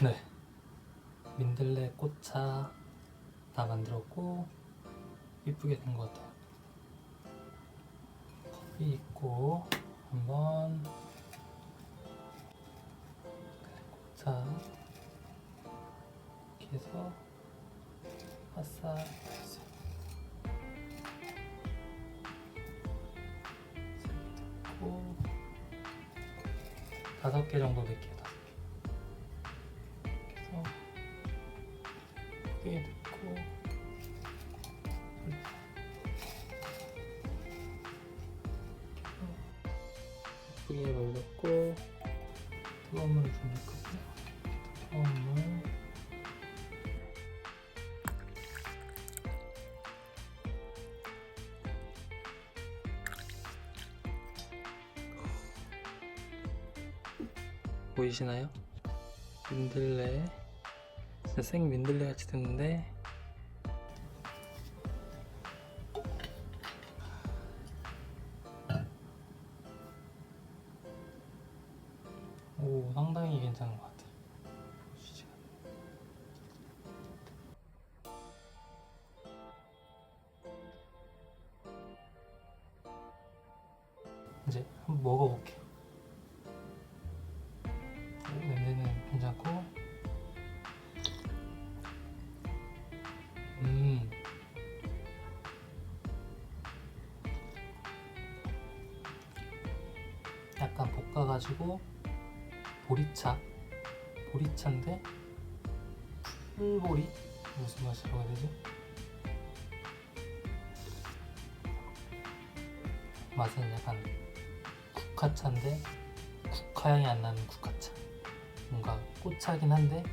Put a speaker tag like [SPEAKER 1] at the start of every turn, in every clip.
[SPEAKER 1] 네. 민들레 꽃차 다 만들었고 이쁘게 된 것 같아요. 컵이 있고 한번 꽃차 이렇게 해서 아싸 다섯 개 정도 넣을게요. 크게 넣고 예쁘게 말렸고 뜨거운 물을 좀 넣거든요. 뜨거운 물 보이시나요? 민들레 진짜 생 민들레 같이 됐는데 오 상당히 괜찮은 것 같아요 볶아가지고 보리차 보리차인데 풀보리 무슨 맛이라고 해야 되지? 맛은 약간 국화차인데 국화향이 안 나는 국화차 뭔가 꽃차긴 한데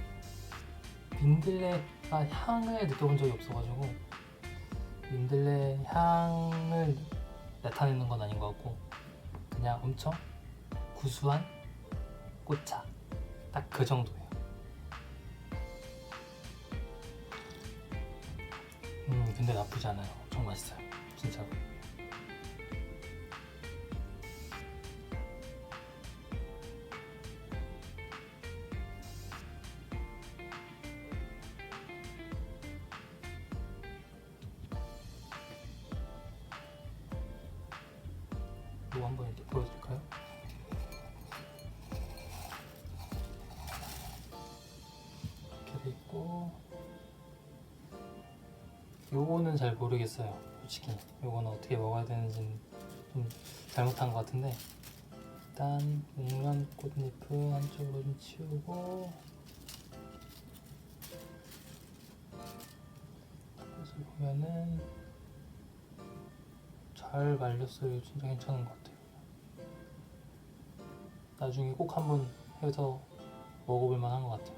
[SPEAKER 1] 민들레가 향을 느껴본 적이 없어가지고 민들레 향을 나타내는 건 아닌 것 같고 그냥 엄청 구수한 꽃차 딱 그 정도예요. 음 근데 나쁘지 않아요. 엄청 맛있어요. 진짜로. 요거는 잘 모르겠어요. 솔직히 요거는 어떻게 먹어야 되는지는 좀 잘못한 것 같은데 일단 목련 꽃잎은 한쪽으로 좀 치우고 그래서 보면은 잘 말렸어요. 진짜 괜찮은 것 같아요. 나중에 꼭 한번 해서 먹어볼 만한 것 같아요.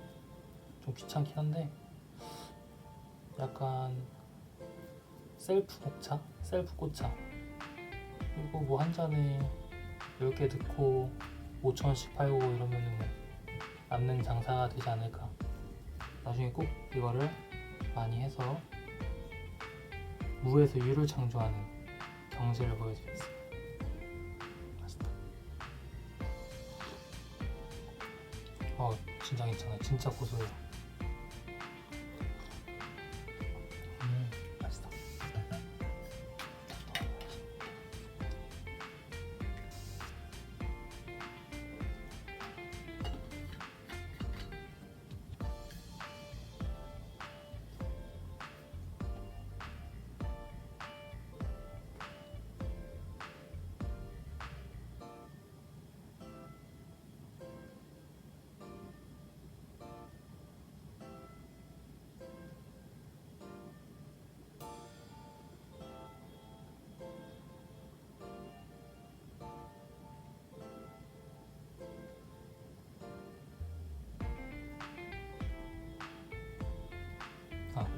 [SPEAKER 1] 좀 귀찮긴 한데 약간 셀프 녹차, 셀프 꽃차. 이거 뭐한 잔에 10개 넣고 5천원씩 팔고 이러면은 뭐 남는 장사가 되지 않을까. 나중에 꼭 이거를 많이 해서 무에서 유를 창조하는 경제를 보여드리겠습니다. 맛있다. 어 진짜 괜찮아요 진짜 고소해요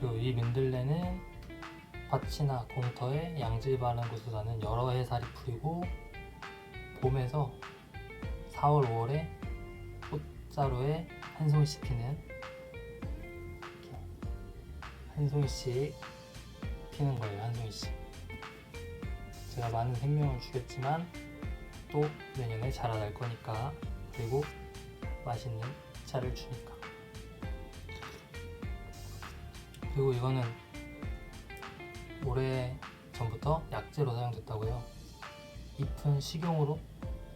[SPEAKER 1] 이 민들레는 밭이나 공터에 양질 바른 사는 여러 해살이 풀이고 봄에서 4월, 5월에 꽃자루에 한 송이씩 피는 한 송이씩 피는 거예요. 한 송이씩. 제가 많은 생명을 주겠지만 또 내년에 자라날 거니까 그리고 맛있는 차를 주니까 그리고 이거는 오래 전부터 약재로 사용됐다고요. 잎은 식용으로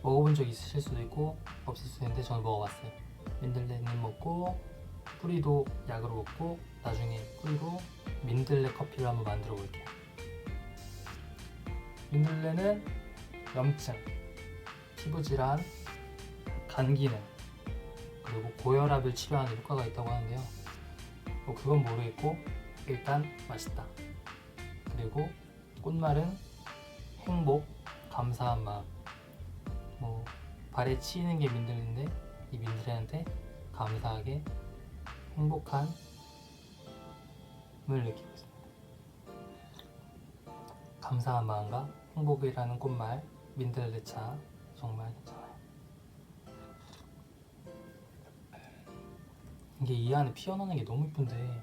[SPEAKER 1] 먹어본 적 있으실 수도 있고 없을 수도 있는데 저는 먹어봤어요. 민들레잎 먹고 뿌리도 약으로 먹고 나중에 뿌리로 민들레 커피를 한번 만들어 볼게요. 민들레는 염증, 피부 질환, 간 기능, 그리고 고혈압을 치료하는 효과가 있다고 하는데요. 뭐 그건 모르겠고 일단 맛있다. 그리고 꽃말은 행복, 감사한 마음. 뭐 발에 치이는 게 민들레인데 이 민들레한테 감사하게 행복한을 느끼고 있습니다. 감사한 마음과 행복이라는 꽃말 민들레차 정말 괜 이게 이 안에 피어나는 게 너무 이쁜데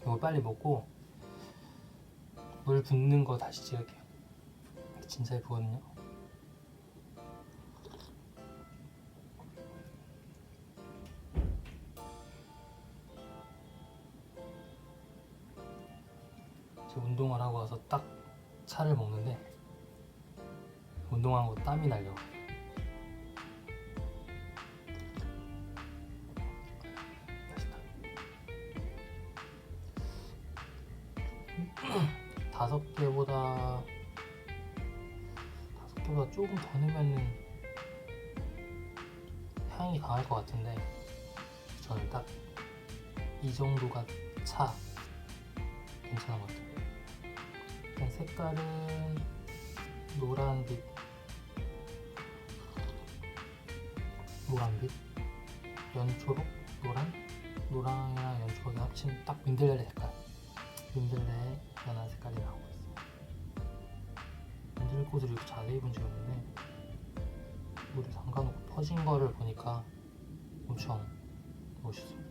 [SPEAKER 1] 이거 빨리 먹고 물 붓는 거 다시 찍을게요. 진짜 예쁘거든요. 지금 운동을 하고 와서 딱 차를 먹는데 운동한 거 땀이 날려. 맛 다섯 개보다 다섯 개보다 조금 더 넣으면은 향이 강할 것 같은데 저는 딱 이 정도가 차 괜찮은 것 같아요. 일단 색깔은 노란빛 노란빛 연초록 노란? 노랑이랑 연초록이 합친 딱 민들레 색깔. 민들레 연한 색깔이 나오고 있어요. 민들꽃을 이렇게 자세히 본 적이 없는데 물에 담가놓고 퍼진 거를 보니까 엄청 멋있어 그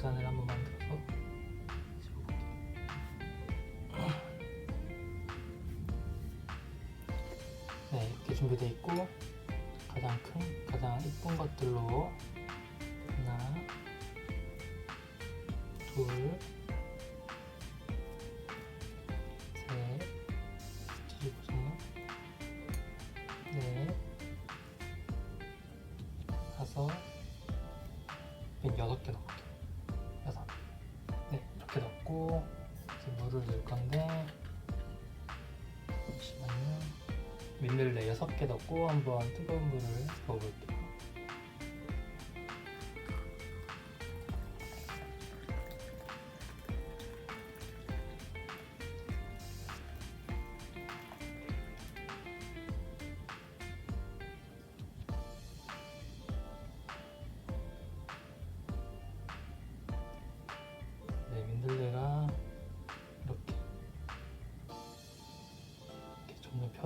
[SPEAKER 1] 잔을 한번 만들어서. 네 이렇게 준비되어 있고 가장 큰 가장 이쁜 것들로 하나 다섯 빈 여섯 개 넣을게요. 이렇게 넣고 물을 넣을 건데 잠시만요. 민들레 여섯 개 넣고 한번 뜨거운 물을 부어볼게요.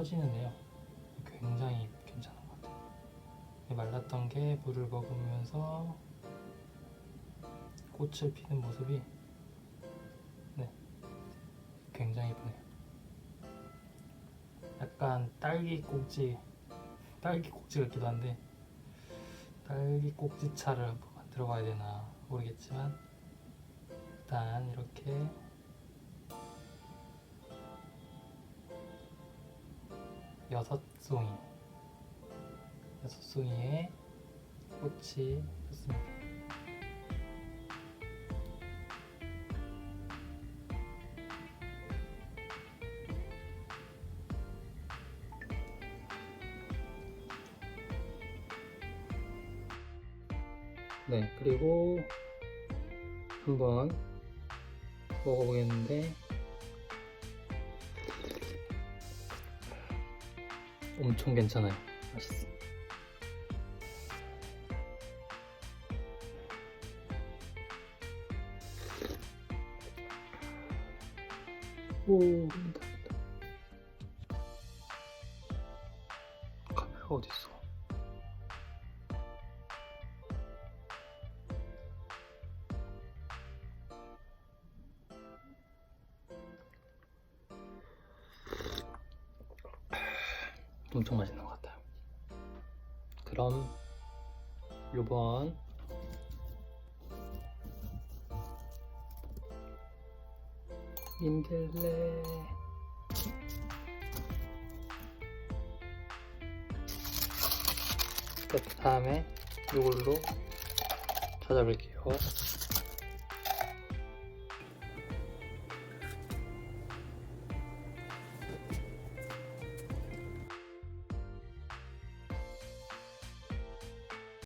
[SPEAKER 1] 펴지는데요. 굉장히 괜찮은 것 같아요. 이 말랐던 게 물을 머금으면서 꽃을 피는 모습이 네, 굉장히 예쁘네요. 약간 딸기 꼭지, 딸기 꼭지 같기도 한데 딸기 꼭지 차를 한번 만들어 봐야 되나 모르겠지만 일단 이렇게 여섯 송이 여섯 송이의 꽃이 폈습니다. 네, 그리고 한번 먹어보겠는데 엄청 괜찮아요. 맛있어. 오 엄청 맛있는 것 같아요. 그럼 요번 민들레 그 다음에 이걸로 찾아볼게요.